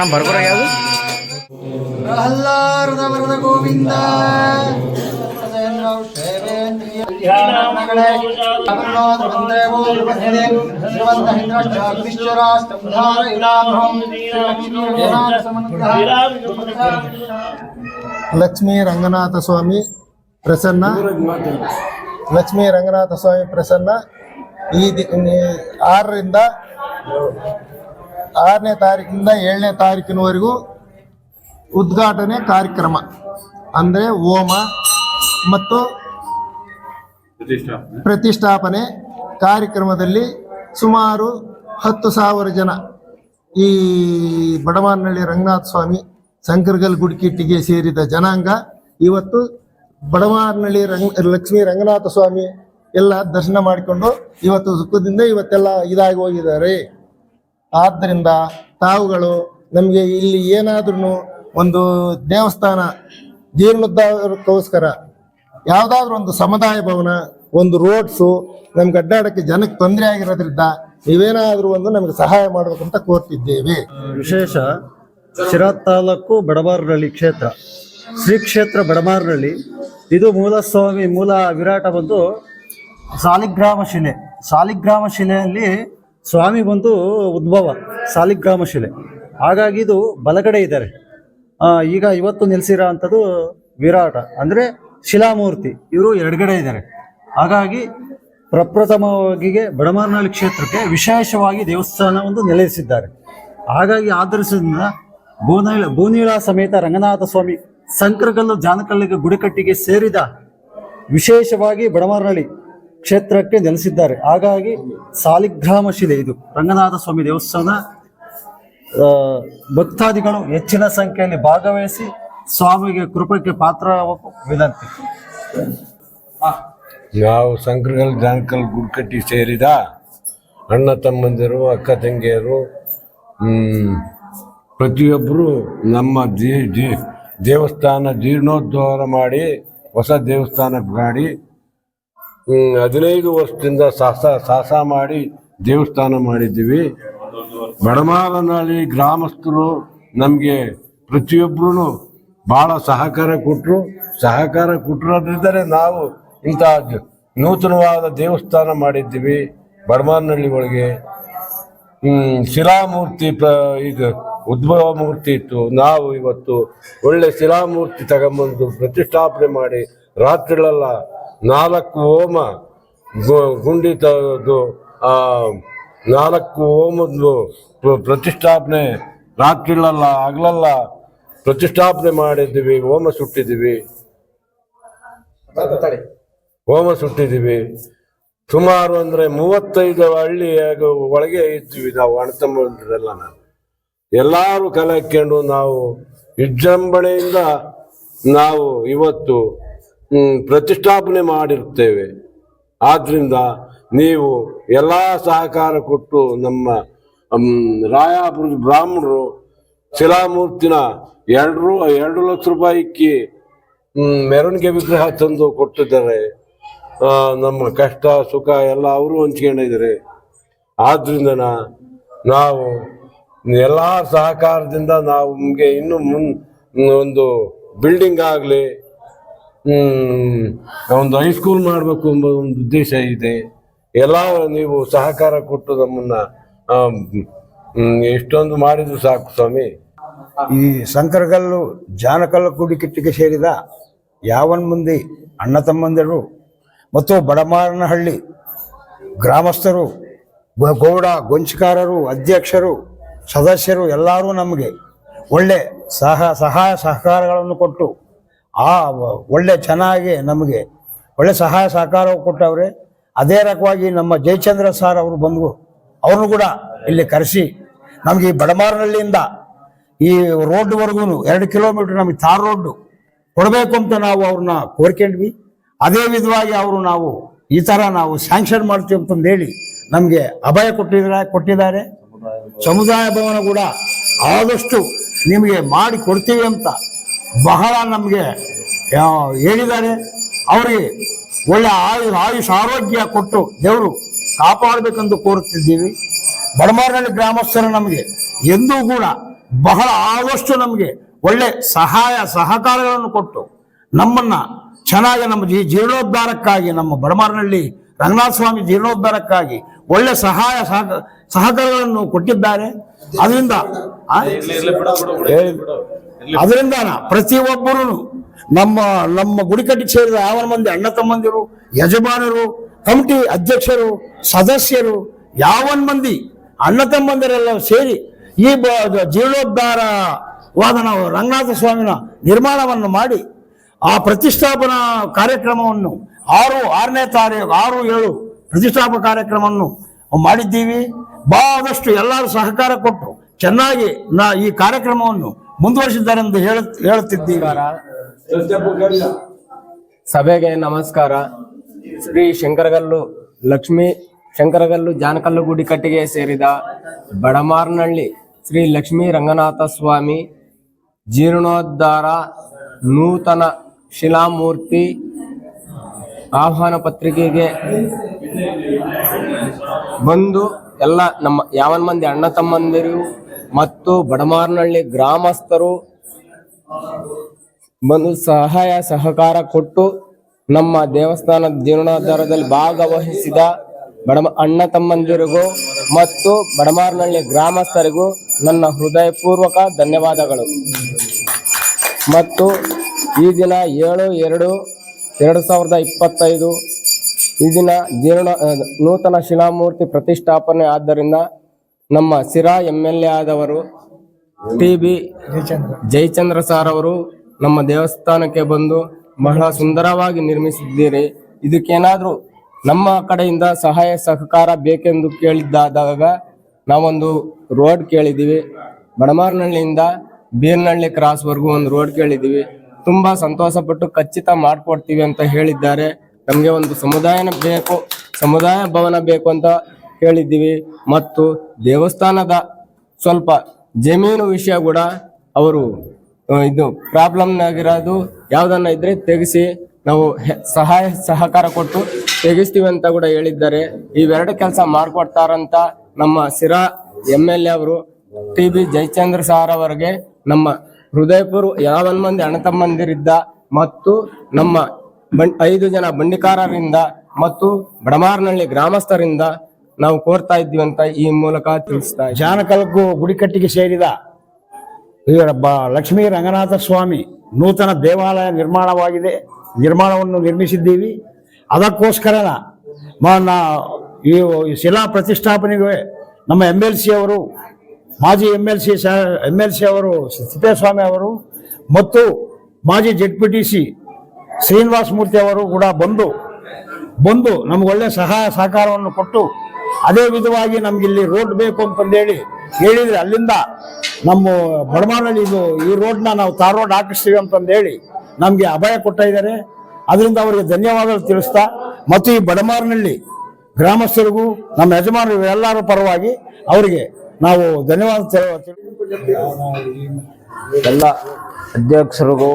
ಅಣ್ಣ ಬರ್ಬರ ಯಾವುದು? ಗೋವಿಂದ ಲಕ್ಷ್ಮೀ ರಂಗನಾಥ ಸ್ವಾಮಿ ಪ್ರಸನ್ನ ಲಕ್ಷ್ಮೀ ರಂಗನಾಥ ಸ್ವಾಮಿ ಪ್ರಸನ್ನ ಈ- ಆರರಿಂದ ಆರನೇ ತಾರೀಕಿನಿಂದ ಏಳನೇ ತಾರೀಕಿನವರೆಗೂ ಉದ್ಘಾಟನೆ ಕಾರ್ಯಕ್ರಮ. ಅಂದರೆ ಹೋಮ ಮತ್ತು ಪ್ರತಿಷ್ಠಾಪನೆ ಕಾರ್ಯಕ್ರಮದಲ್ಲಿ ಸುಮಾರು ಹತ್ತು ಸಾವಿರ ಜನ ಈ ಬಡವಾನಹಳ್ಳಿ ರಂಗನಾಥ ಸ್ವಾಮಿ ಶಂಕರಗಲ್ ಗುಡ್ಕಿಟ್ಟಿಗೆ ಸೇರಿದ ಜನಾಂಗ ಇವತ್ತು ಬಡವಾನಹಳ್ಳಿ ರಂಗ ಲಕ್ಷ್ಮೀ ರಂಗನಾಥ ಸ್ವಾಮಿ ಎಲ್ಲ ದರ್ಶನ ಮಾಡಿಕೊಂಡು ಇವತ್ತು ಸುಖದಿಂದ ಇವತ್ತೆಲ್ಲ ಇದಾಗಿ ಹೋಗಿದ್ದಾರೆ. ಆದ್ದರಿಂದ ತಾವುಗಳು ನಮಗೆ ಇಲ್ಲಿ ಏನಾದ್ರೂ ಒಂದು ದೇವಸ್ಥಾನ, ಜೀರ್ಣೋದ್ಧಾರಕ್ಕೋಸ್ಕರ ಯಾವುದಾದ್ರೂ ಒಂದು ಸಮುದಾಯ ಭವನ, ಒಂದು ರೋಡ್ಸು ನಮ್ಗೆ ಅಡ್ಡಾಡಕ್ಕೆ ಜನಕ್ಕೆ ತೊಂದರೆ ಆಗಿರೋದ್ರಿಂದ ನೀವೇನಾದ್ರೂ ಒಂದು ನಮಗೆ ಸಹಾಯ ಮಾಡಬೇಕಂತ ಕೋರ್ತಿದ್ದೇವೆ. ವಿಶೇಷ, ಶಿರಾ ತಾಲೂಕು ಬಡಬಾರರಳ್ಳಿ ಕ್ಷೇತ್ರ. ಶ್ರೀ ಕ್ಷೇತ್ರ ಬಡಮಾರನಹಳ್ಳಿ ಇದು ಮೂಲ ಸ್ವಾಮಿ ಮೂಲ ವಿರಾಟ ಬಂದು ಸಾಲಿಗ್ರಾಮ ಶಿಲೆ. ಸಾಲಿಗ್ರಾಮ ಶಿಲೆಯಲ್ಲಿ ಸ್ವಾಮಿ ಬಂದು ಉದ್ಭವ ಸಾಲಿಗ್ರಾಮ ಶಿಲೆ ಹಾಗಾಗಿ ಇದು ಬಲಗಡೆ ಇದ್ದಾರೆ. ಈಗ ಇವತ್ತು ನಿಲ್ಸಿರೋ ಅಂಥದ್ದು ವಿರಾಟ, ಅಂದರೆ ಶಿಲಾಮೂರ್ತಿ, ಇವರು ಎಡಗಡೆ ಇದ್ದಾರೆ. ಹಾಗಾಗಿ ಪ್ರಪ್ರಥಮವಾಗಿ ಬಡಮಾರನಹಳ್ಳಿ ಕ್ಷೇತ್ರಕ್ಕೆ ವಿಶೇಷವಾಗಿ ದೇವಸ್ಥಾನ ಒಂದು ನೆಲೆಸಿದ್ದಾರೆ. ಹಾಗಾಗಿ ಆಧರಿಸಿದ ಬೋನೀಳ ಭೂನೀಳ ಸಮೇತ ರಂಗನಾಥ ಸ್ವಾಮಿ, ಸಂಕ್ರಗಲ್ಲು ಜಾನಕಲ್ಲಿಗೆ ಗುಡಿಕಟ್ಟಿಗೆ ಸೇರಿದ ವಿಶೇಷವಾಗಿ ಬಡಮಾರನಹಳ್ಳಿ ಕ್ಷೇತ್ರಕ್ಕೆ ನೆಲೆಸಿದ್ದಾರೆ ಹಾಗಾಗಿ ಸಾಲಿಗ್ರಾಮ ಶಿಲೆ ಇದು. ರಂಗನಾಥ ಸ್ವಾಮಿ ದೇವಸ್ಥಾನ ಭಕ್ತಾದಿಗಳು ಹೆಚ್ಚಿನ ಸಂಖ್ಯೆಯಲ್ಲಿ ಭಾಗವಹಿಸಿ ಸ್ವಾಮಿಗೆ ಕೃಪಕ್ಕೆ ಪಾತ್ರವಾಗಬೇಕು ವಿನಂತಿ. ಯಾವ ಸಂಕ್ರಗಲ್ ಜಾನಕಲ್ ಗುಡ್ಕಟ್ಟಿ ಸೇರಿದ ಅಣ್ಣ ತಮ್ಮಂದಿರು, ಅಕ್ಕ ತಂಗಿಯರು ಪ್ರತಿಯೊಬ್ಬರು ನಮ್ಮ ದೇವಸ್ಥಾನ ಜೀರ್ಣೋದ್ಧಾರ ಮಾಡಿ, ಹೊಸ ದೇವಸ್ಥಾನ ಮಾಡಿ ಹದಿನೈದು ವರ್ಷದಿಂದ ಸಾಹಸ ಸಾಹಸ ಮಾಡಿ ದೇವಸ್ಥಾನ ಮಾಡಿದ್ದೀವಿ. ಬಡಮಾಲನಹಳ್ಳಿ ಗ್ರಾಮಸ್ಥರು ನಮಗೆ ಪ್ರತಿಯೊಬ್ಬರೂ ಭಾಳ ಸಹಕಾರ ಕೊಟ್ಟರು ಸಹಕಾರ ಕೊಟ್ಟಿರೋದ್ರಿಂದಲೇ ನಾವು ಇಂಥ ನೂತನವಾದ ದೇವಸ್ಥಾನ ಮಾಡಿದ್ದೀವಿ ಬಡಮಾನಹಳ್ಳಿ ಒಳಗೆ. ಶಿಲಾಮೂರ್ತಿ ಪ್ರ, ಇದು ಉದ್ಭವ ಮೂರ್ತಿ ಇತ್ತು. ನಾವು ಇವತ್ತು ಒಳ್ಳೆ ಶಿಲಾಮೂರ್ತಿ ತಗೊಂಬಂದು ಪ್ರತಿಷ್ಠಾಪನೆ ಮಾಡಿ ರಾತ್ರಿಳೆಲ್ಲ ನಾಲ್ಕು ಓಮ ಗುಂಡಿ ಆ ನಾಲ್ಕು ಓಮದ್ದು ಪ್ರ- ಪ್ರತಿಷ್ಠಾಪನೆ ರಾತ್ರಿಳೆಲ್ಲ ಆಗ್ಲಲ್ಲ ಪ್ರತಿಷ್ಠಾಪನೆ ಮಾಡಿದ್ದೀವಿ ಹೋಮ ಸುಟ್ಟಿದ್ದೀವಿ. ಹೋಮ ಸುಟ್ಟಿದ್ದೀವಿ. ಸುಮಾರು ಅಂದ್ರೆ ಮೂವತ್ತೈದು ಹಳ್ಳಿ ಒಳಗೆ ಇದ್ದೀವಿ ನಾವು ಅಣ್ಣತಮ್ಮಂದ್ರೆಲ್ಲ ನಾವು. ಎಲ್ಲರೂ ಕಲೆ ಹಾಕ್ಕೊಂಡು ನಾವು ವಿಜೃಂಭಣೆಯಿಂದ ನಾವು ಇವತ್ತು ಪ್ರತಿಷ್ಠಾಪನೆ ಮಾಡಿರುತ್ತೇವೆ. ಆದ್ರಿಂದ ನೀವು ಎಲ್ಲ ಸಹಕಾರ ಕೊಟ್ಟು ನಮ್ಮ ರಾಯಾಪುರ ಬ್ರಾಹ್ಮಣರು ಶಿಲಾಮೂರ್ತಿನ ಎರಡು ಎರಡು ಲಕ್ಷ ರೂಪಾಯಿಕ್ಕೆ ಮೆರವಣಿಗೆ ವಿಗ್ರಹ ತಂದು ಕೊಟ್ಟಿದ್ದಾರೆ. ನಮ್ಮ ಕಷ್ಟ, ಸುಖ ಎಲ್ಲ ಅವರು ಹಂಚ್ಕೊಂಡಿದ್ದಾರೆ. ಆದ್ರಿಂದ ನಾವು ಎಲ್ಲ ಸಹಕಾರದಿಂದ ನಾವು ನಮಗೆ ಇನ್ನು ಮುನ್, ಒಂದು ಬಿಲ್ಡಿಂಗ್ ಆಗಲಿ ಒಂದು ಹೈಸ್ಕೂಲ್ ಮಾಡಬೇಕು ಎಂಬ ಒಂದು ಉದ್ದೇಶ ಇದೆ. ಎಲ್ಲ ನೀವು ಸಹಕಾರ ಕೊಟ್ಟು ನಮ್ಮನ್ನ ಇಷ್ಟೊಂದು ಮಾಡಿದ್ರು ಸಾಕು ಸ್ವಾಮಿ. ಈ ಶಂಕರಗಲ್ಲು ಜಾನಕಲ್ಲು ಕುಡಿಕಿಟ್ಟಿಗೆ ಸೇರಿದ ಯಾವನ್ ಮಂದಿ ಅಣ್ಣ ತಮ್ಮಂದಿರು ಮತ್ತು ಬಡಮಾರನಹಳ್ಳಿ ಗ್ರಾಮಸ್ಥರು ಗೌಡ ಗೊಂಚಕಾರರು, ಅಧ್ಯಕ್ಷರು, ಸದಸ್ಯರು ಎಲ್ಲರೂ ನಮಗೆ ಒಳ್ಳೆ ಸಹ, ಸಹಾಯ ಸಹಕಾರಗಳನ್ನು ಕೊಟ್ಟು ಆ ಒಳ್ಳೆ ಚೆನ್ನಾಗಿ ನಮಗೆ ಒಳ್ಳೆ ಸಹಾಯ ಸಹಕಾರ ಕೊಟ್ಟವ್ರೆ. ಅದೇ ರಕವಾಗಿ ನಮ್ಮ ಜಯಚಂದ್ರ ಸರ್ ಅವರು ಬಂದು ಅವ್ರನ್ನು ಕೂಡ ಇಲ್ಲಿ ಕರೆಸಿ ನಮಗೆ ಈ ಬಡಮಾರನಹಳ್ಳಿಯಿಂದ ಈ ರೋಡ್ವರೆಗೂ ಎರಡು ಕಿಲೋಮೀಟರ್ ನಮಗೆ ತಾರ್ ರೋಡ್ ಕೊಡಬೇಕು ಅಂತ ನಾವು ಅವ್ರನ್ನ ಕೋರ್ಕೊಂಡ್ವಿ. ಅದೇ ವಿಧವಾಗಿ ಅವರು ನಾವು ಈ ಥರ ನಾವು ಸ್ಯಾಂಕ್ಷನ್ ಮಾಡ್ತೀವಿ ಅಂತಂದೇಳಿ ನಮಗೆ ಅಭಯ ಕೊಟ್ಟಿದ್ದಾರೆ ಕೊಟ್ಟಿದ್ದಾರೆ. ಸಮುದಾಯ ಭವನ ಕೂಡ ಆದಷ್ಟು ನಿಮಗೆ ಮಾಡಿ ಕೊಡ್ತೀವಿ ಅಂತ ಬಹಳ ನಮಗೆ ಹೇಳಿದ್ದಾರೆ. ಅವರಿಗೆ ಒಳ್ಳೆ ಆಯು ಆಯುಷ್ ಆರೋಗ್ಯ ಕೊಟ್ಟು ದೇವರು ಕಾಪಾಡಬೇಕೆಂದು ಕೋರುತ್ತಿದ್ದೀವಿ. ಬಡಮಾರ್ನಳ್ಳಿ ಗ್ರಾಮಸ್ಥರು ನಮಗೆ ಎಂದೂ ಕೂಡ ಬಹಳ ಆದಷ್ಟು ನಮಗೆ ಒಳ್ಳೆ ಸಹಾಯ ಸಹಕಾರಗಳನ್ನು ಕೊಟ್ಟು ನಮ್ಮನ್ನ ಚೆನ್ನಾಗಿ ನಮ್ಮ ಜೀ ಜೀರ್ಣೋದ್ಧಾರಕ್ಕಾಗಿ ನಮ್ಮ ಬಡಮಾರನಹಳ್ಳಿ ರಂಗನಾಥ ಸ್ವಾಮಿ ಜೀರ್ಣೋದ್ಧಾರಕ್ಕಾಗಿ ಒಳ್ಳೆ ಸಹಾಯ ಸಹ ಸಹಕಾರಗಳನ್ನು ಕೊಟ್ಟಿದ್ದಾರೆ. ಅದರಿಂದ. ಅದರಿಂದ ಪ್ರತಿಯೊಬ್ಬರು ನಮ್ಮ ನಮ್ಮ ಗುಡಿಕಟ್ಟಿಗೆ ಸೇರಿದ ಯಾವ ಮಂದಿ, ಅಣ್ಣ ತಮ್ಮಂದಿರು, ಯಜಮಾನರು, ಕಮಿಟಿ ಅಧ್ಯಕ್ಷರು, ಸದಸ್ಯರು ಯಾವ ಮಂದಿ, ಅಣ್ಣ ತಮ್ಮಂದಿರೆಲ್ಲ ಸೇರಿ ಈ ಜೀರ್ಣೋದ್ಧಾರವಾದ ನಾವು ರಂಗನಾಥ ಸ್ವಾಮಿನ ನಿರ್ಮಾಣವನ್ನು ಮಾಡಿ ಆ ಪ್ರತಿಷ್ಠಾಪನಾ ಕಾರ್ಯಕ್ರಮವನ್ನು ಆರು, ಆರನೇ ತಾರೀಕು, ಆರು, ಏಳು ಪ್ರತಿಷ್ಠಾಪನಾ ಕಾರ್ಯಕ್ರಮವನ್ನು ಮಾಡಿದ್ದೀವಿ. ಬಹಳಷ್ಟು ಎಲ್ಲರೂ ಸಹಕಾರ ಕೊಟ್ಟು ಚೆನ್ನಾಗಿ ನಾ ಈ ಕಾರ್ಯಕ್ರಮವನ್ನು ಮುಂದುವರಿಸಿದ್ದಾರೆ ಎಂದು ಹೇಳ, ಹೇಳುತ್ತಿದ್ದೀವಿ. ಸಭೆಗೆ ನಮಸ್ಕಾರ. ಶ್ರೀ ಶಂಕರಗಲ್ಲು ಲಕ್ಷ್ಮೀ ಶಂಕರಗಲ್ಲು ಜಾನಕಲ್ಲು ಗುಡಿ ಕಟ್ಟಿಗೆ ಸೇರಿದ ಬಡಮಾರ್ನಹಳ್ಳಿ ಶ್ರೀ ಲಕ್ಷ್ಮೀ ರಂಗನಾಥ ಸ್ವಾಮಿ, ಜೀರ್ಣೋದ್ಧಾರ ನೂತನ ಶಿಲಾಮೂರ್ತಿ, ಆಹ್ವಾನ ಪತ್ರಿಕೆಗೆ ಬಂದು ಎಲ್ಲ ನಮ್ಮ ಯಾವನ್ ಮಂದಿ ಅಣ್ಣ ತಮ್ಮಂದಿರು ಮತ್ತು ಬಡಮಾರ್ನಹಳ್ಳಿ ಗ್ರಾಮಸ್ಥರು ಬಂದು ಸಹಾಯ ಸಹಕಾರ ಕೊಟ್ಟು ನಮ್ಮ ದೇವಸ್ಥಾನದ ಜೀರ್ಣೋದ್ಧಾರದಲ್ಲಿ ಭಾಗವಹಿಸಿದ ಬಡ ಅಣ್ಣ ತಮ್ಮಂದಿರಿಗೂ ಮತ್ತು ಬಡಮಾರ್ನಹಳ್ಳಿ ಗ್ರಾಮಸ್ಥರಿಗೂ ನನ್ನ ಹೃದಯಪೂರ್ವಕ ಧನ್ಯವಾದಗಳು. ಮತ್ತು ಈ ದಿನ ಏಳು ಎರಡು ಎರಡು ಸಾವಿರದ ಇಪ್ಪತ್ತೈದು ಈ ದಿನ ಜೀರ್ಣ ನೂತನ ಶಿಲಾಮೂರ್ತಿ ಪ್ರತಿಷ್ಠಾಪನೆ ಆದ್ದರಿಂದ ನಮ್ಮ ಸಿರಾ ಎಂ ಎಲ್ ಎ ಆದವರು ಟಿ ಬಿ ಜಯಚಂದ್ರ ಸಾರ್ ಅವರು ನಮ್ಮ ದೇವಸ್ಥಾನಕ್ಕೆ ಬಂದು ಬಹಳ ಸುಂದರವಾಗಿ ನಿರ್ಮಿಸಿದ್ದೀರಿ. ಇದಕ್ಕೇನಾದರೂ ನಮ್ಮ ಕಡೆಯಿಂದ ಸಹಾಯ ಸಹಕಾರ ಬೇಕೆಂದು ಕೇಳಿದ್ದಾದಾಗ ನಾವೊಂದು ರೋಡ್ ಕೇಳಿದ್ದೀವಿ. ಬಡಮಾರ್ನಹಳ್ಳಿಯಿಂದ ಬೀರ್ನಹಳ್ಳಿ ಕ್ರಾಸ್ವರೆಗೂ ಒಂದು ರೋಡ್ ಕೇಳಿದ್ದೀವಿ. ತುಂಬ ಸಂತೋಷಪಟ್ಟು ಖಚಿತ ಮಾಡಿಕೊಡ್ತೀವಿ ಅಂತ ಹೇಳಿದ್ದಾರೆ. ನಮಗೆ ಒಂದು ಸಮುದಾಯನ ಬೇಕು, ಸಮುದಾಯ ಭವನ ಬೇಕು ಅಂತ ಹೇಳಿದ್ದೀವಿ. ಮತ್ತು ದೇವಸ್ಥಾನದ ಸ್ವಲ್ಪ ಜಮೀನು ವಿಷಯ ಕೂಡ ಅವರು ಇದು ಪ್ರಾಬ್ಲಮ್ನಾಗಿರೋದು ಯಾವುದನ್ನ ಇದ್ರೆ ತೆಗೆಸಿ ನಾವು ಸಹಾಯ, ಸಹಕಾರ ಕೊಟ್ಟು ತೆಗೆಸ್ತೀವಿ ಅಂತ ಕೂಡ ಹೇಳಿದ್ದಾರೆ. ಇವೆರಡು ಕೆಲಸ ಮಾಡಿಕೊಡ್ತಾರಂತ ನಮ್ಮ ಸಿರಾ ಎಂ ಎಲ್ ಎ ಅವರು ಟಿ ಬಿ ಜಯಚಂದ್ರ ಸಾರ್ ಅವರಿಗೆ ನಮ್ಮ ಹೃದಯಪುರ ಯಾವನ್ ಮಂದಿ ಅಣ್ಣ ತಮ್ಮಂದಿರಿದ್ದ ಮತ್ತು ನಮ್ಮ ಐದು ಜನ ಬಂಡಿಕಾರರಿಂದ ಮತ್ತು ಬಡಮಾರ್ನಹಳ್ಳಿ ಗ್ರಾಮಸ್ಥರಿಂದ ನಾವು ಕೋರ್ತಾ ಇದ್ದೀವಿ ಅಂತ ಈ ಮೂಲಕ ತಿಳಿಸ್ತಾ. ಜಾನಕಲ್ಕು ಗುಡಿಕಟ್ಟಿಗೆ ಸೇರಿದ ಇವರೊಬ್ಬ ಲಕ್ಷ್ಮೀ ರಂಗನಾಥ ಸ್ವಾಮಿ ನೂತನ ದೇವಾಲಯ ನಿರ್ಮಾಣವಾಗಿದೆ ನಿರ್ಮಾಣವನ್ನು ನಿರ್ಮಿಸಿದ್ದೀವಿ ಅದಕ್ಕೋಸ್ಕರ ಈ ಶಿಲಾ ಪ್ರತಿಷ್ಠಾಪನೆಗೆ ನಮ್ಮ ಎಂ ಎಲ್ ಸಿ ಅವರು, ಮಾಜಿ M L C M L C ಅವರು ತಿಪ್ಪೇಸ್ವಾಮಿ ಅವರು ಮತ್ತು ಮಾಜಿ Z P T C Srinivasa Murthy ಅವರು ಕೂಡ ಬಂದು ಬಂದು ನಮಗೊಳ್ಳೆ ಸಹಾಯ ಸಹಕಾರವನ್ನು ಕೊಟ್ಟು, ಅದೇ ವಿಧವಾಗಿ ನಮಗಿಲ್ಲಿ ರೋಡ್ ಬೇಕು ಅಂತಂದೇಳಿ ಹೇಳಿದರೆ ಅಲ್ಲಿಂದ ನಮ್ಮ ಬಡಮಾನಲ್ಲಿ ಇದು ಈ ರೋಡ್ನ ನಾವು ತಾರ್ ರೋಡ್ ಹಾಕಿಸ್ತೀವಿ ಅಂತಂದೇಳಿ ನಮಗೆ ಅಭಯ ಕೊಟ್ಟಿದ್ದಾರೆ ಅದರಿಂದ ಅವರಿಗೆ ಧನ್ಯವಾದಗಳು ತಿಳಿಸ್ತಾ, ಮತ್ತು ಈ ಬಡಮಾರಿನಲ್ಲಿ ಗ್ರಾಮಸ್ಥರಿಗೂ, ನಮ್ಮ ಯಜಮಾನರು ಎಲ್ಲರ ಪರವಾಗಿ ಅವರಿಗೆ ನಾವು ಧನ್ಯವಾದ ಎಲ್ಲ ಅಧ್ಯಕ್ಷರಿಗೂ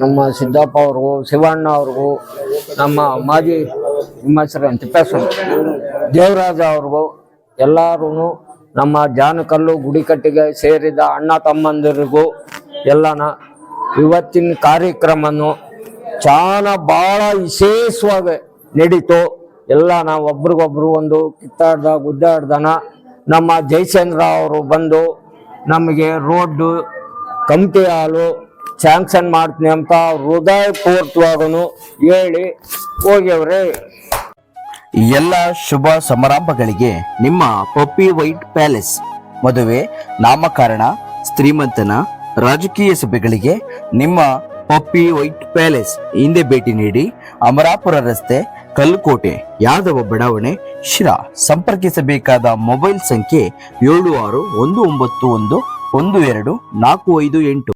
ನಮ್ಮ ಸಿದ್ದಪ್ಪ ಅವ್ರಿಗೂ, ಶಿವಣ್ಣ ಅವ್ರಿಗೂ, ನಮ್ಮ ಮಾಜಿ ನಿಮ್ಮ ತಿಪ್ಪೇಶ್ವರ ದೇವರಾಜ ಅವ್ರಿಗೂ ಎಲ್ಲರೂ ನಮ್ಮ ಜಾನಕಲ್ಲು ಗುಡಿಕಟ್ಟಿಗೆ ಸೇರಿದ ಅಣ್ಣ ತಮ್ಮಂದಿರಿಗೂ ಎಲ್ಲನ ಇವತ್ತಿನ ಕಾರ್ಯಕ್ರಮನು ಚಾನ ಭಾಳ ವಿಶೇಷವಾಗಿ ನಡೀತು. ಎಲ್ಲ ನಾವು ಒಬ್ರಿಗೊಬ್ರು ಒಂದು ಕಿತ್ತಾಡ್ದ, ಗುದ್ದಾಡ್ದನ ನಮ್ಮ ಜಯಚಂದ್ರ ಅವರು ಬಂದು ನಮಗೆ ರೋಡ್ ಕಮಿಟಿ ಹಾಲು ಸ್ಯಾಂಕ್ಷನ್ ಮಾಡ್ತೀನಿ ಅಂತ ಹೃದಯಪೂರ್ವಕನು ಹೇಳಿ ಹೋಗ್ಯವ್ರೆ ಎಲ್ಲ ಶುಭ ಸಮಾರಂಭಗಳಿಗೆ ನಿಮ್ಮ ಪಪ್ಪಿ ವೈಟ್ ಪ್ಯಾಲೇಸ್, ಮದುವೆ, ನಾಮಕರಣ ಶ್ರೀಮಂತನ ರಾಜಕೀಯ ಸಭೆಗಳಿಗೆ ನಿಮ್ಮ ಪಪ್ಪಿ ವೈಟ್ ಪ್ಯಾಲೇಸ್ ಹಿಂದೆ ಭೇಟಿ ನೀಡಿ ಅಮರಾಪುರ ರಸ್ತೆ, ಕಲ್ಲುಕೋಟೆ, ಯಾದವ ಬಡಾವಣೆ, ಶಿರಾ ಸಂಪರ್ಕಿಸಬೇಕಾದ ಮೊಬೈಲ್ ಸಂಖ್ಯೆ ಏಳು ಆರು ಒಂದು ಒಂಬತ್ತು ಒಂದು ಒಂದು ಎರಡು ನಾಲ್ಕು ಐದು ಎಂಟು.